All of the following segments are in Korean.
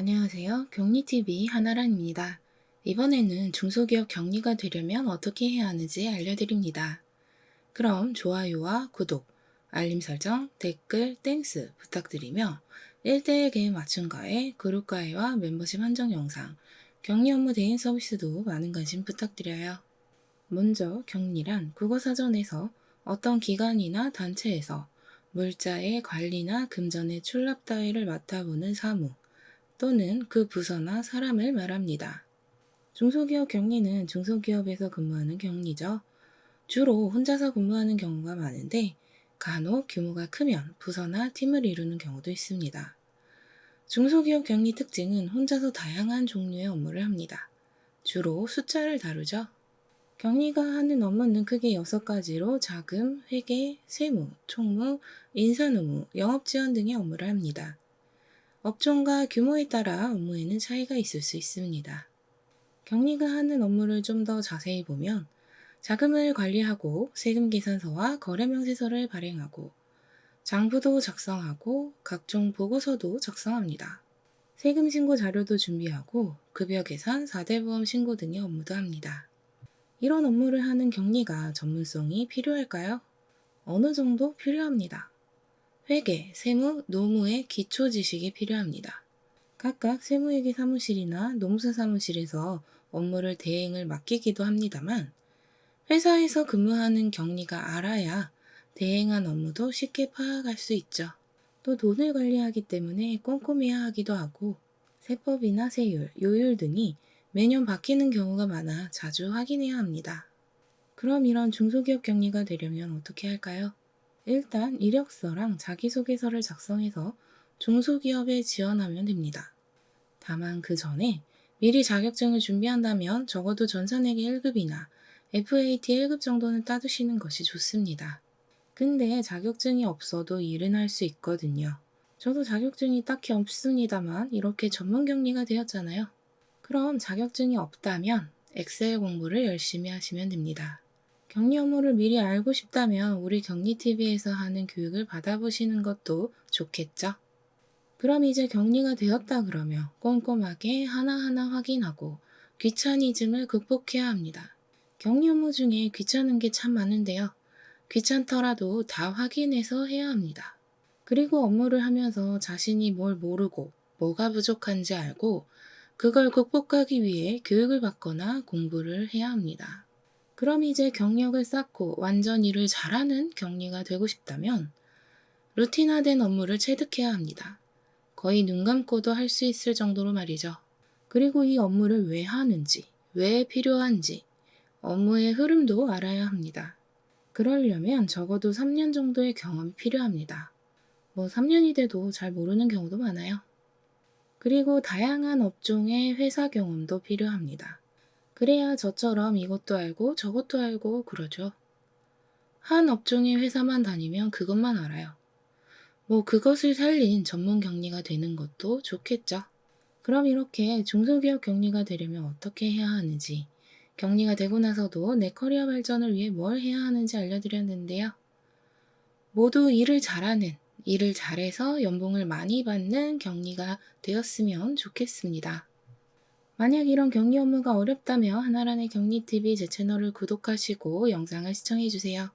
안녕하세요. 격리TV 하나란입니다. 이번에는 중소기업 격리가 되려면 어떻게 해야 하는지 알려드립니다. 그럼 좋아요와 구독, 알림 설정, 댓글, 땡스 부탁드리며 1대1 개인 맞춤과외, 그룹과외와 멤버십 한정 영상, 격리 업무 대행 서비스도 많은 관심 부탁드려요. 먼저 격리란 국어사전에서 어떤 기관이나 단체에서 물자의 관리나 금전의 출납 따위를 맡아보는 사무, 또는 그 부서나 사람을 말합니다. 중소기업 격리는 중소기업에서 근무하는 격리죠. 주로 혼자서 근무하는 경우가 많은데 간혹 규모가 크면 부서나 팀을 이루는 경우도 있습니다. 중소기업 격리 특징은 혼자서 다양한 종류의 업무를 합니다. 주로 숫자를 다루죠. 격리가 하는 업무는 크게 6가지로 자금, 회계, 세무, 총무, 인사노무, 영업지원 등의 업무를 합니다. 업종과 규모에 따라 업무에는 차이가 있을 수 있습니다. 격리가 하는 업무를 좀 더 자세히 보면 자금을 관리하고 세금 계산서와 거래 명세서를 발행하고 장부도 작성하고 각종 보고서도 작성합니다. 세금 신고 자료도 준비하고 급여 계산, 4대 보험 신고 등의 업무도 합니다. 이런 업무를 하는 격리가 전문성이 필요할까요? 어느 정도 필요합니다. 회계, 세무, 노무의 기초 지식이 필요합니다. 각각 세무회계 사무실이나 농사 사무실에서 업무를 대행을 맡기기도 합니다만 회사에서 근무하는 격리가 알아야 대행한 업무도 쉽게 파악할 수 있죠. 또 돈을 관리하기 때문에 꼼꼼해야 하기도 하고 세법이나 세율, 요율 등이 매년 바뀌는 경우가 많아 자주 확인해야 합니다. 그럼 이런 중소기업 격리가 되려면 어떻게 할까요? 일단 이력서랑 자기소개서를 작성해서 중소기업에 지원하면 됩니다. 다만 그 전에 미리 자격증을 준비한다면 적어도 전산회계 1급이나 FAT 1급 정도는 따두시는 것이 좋습니다. 근데 자격증이 없어도 일은 할 수 있거든요. 저도 자격증이 딱히 없습니다만 이렇게 전문 격리가 되었잖아요. 그럼 자격증이 없다면 엑셀 공부를 열심히 하시면 됩니다. 격리 업무를 미리 알고 싶다면 우리 격리TV에서 하는 교육을 받아보시는 것도 좋겠죠? 그럼 이제 격리가 되었다 그러면 꼼꼼하게 하나하나 확인하고 귀차니즘을 극복해야 합니다. 격리 업무 중에 귀찮은 게 참 많은데요. 귀찮더라도 다 확인해서 해야 합니다. 그리고 업무를 하면서 자신이 뭘 모르고 뭐가 부족한지 알고 그걸 극복하기 위해 교육을 받거나 공부를 해야 합니다. 그럼 이제 경력을 쌓고 완전 일을 잘하는 격리가 되고 싶다면 루틴화된 업무를 체득해야 합니다. 거의 눈 감고도 할 수 있을 정도로 말이죠. 그리고 이 업무를 왜 하는지, 왜 필요한지, 업무의 흐름도 알아야 합니다. 그러려면 적어도 3년 정도의 경험이 필요합니다. 뭐 3년이 돼도 잘 모르는 경우도 많아요. 그리고 다양한 업종의 회사 경험도 필요합니다. 그래야 저처럼 이것도 알고 저것도 알고 그러죠. 한 업종의 회사만 다니면 그것만 알아요. 뭐 그것을 살린 전문 격리가 되는 것도 좋겠죠. 그럼 이렇게 중소기업 격리가 되려면 어떻게 해야 하는지, 격리가 되고 나서도 내 커리어 발전을 위해 뭘 해야 하는지 알려드렸는데요. 모두 일을 잘하는, 일을 잘해서 연봉을 많이 받는 격리가 되었으면 좋겠습니다. 만약 이런 격리 업무가 어렵다면 하나란의 격리TV 제 채널을 구독하시고 영상을 시청해주세요.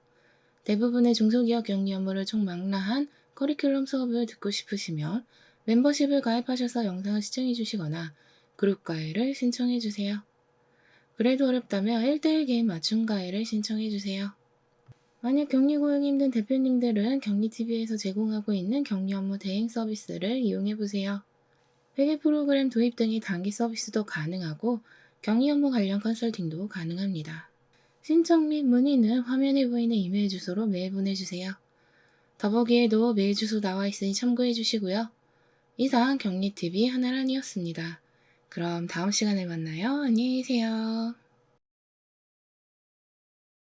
대부분의 중소기업 격리 업무를 총망라한 커리큘럼 수업을 듣고 싶으시면 멤버십을 가입하셔서 영상을 시청해주시거나 그룹 가입을 신청해주세요. 그래도 어렵다면 1대1 개인 맞춤 가입을 신청해주세요. 만약 격리 고용이 힘든 대표님들은 격리TV에서 제공하고 있는 격리 업무 대행 서비스를 이용해보세요. 회계 프로그램 도입 등의 단기 서비스도 가능하고 격리 업무 관련 컨설팅도 가능합니다. 신청 및 문의는 화면에 보이는 이메일 주소로 메일 보내주세요. 더보기에도 메일 주소 나와 있으니 참고해 주시고요. 이상 격리TV 하나란이었습니다. 그럼 다음 시간에 만나요. 안녕히 계세요.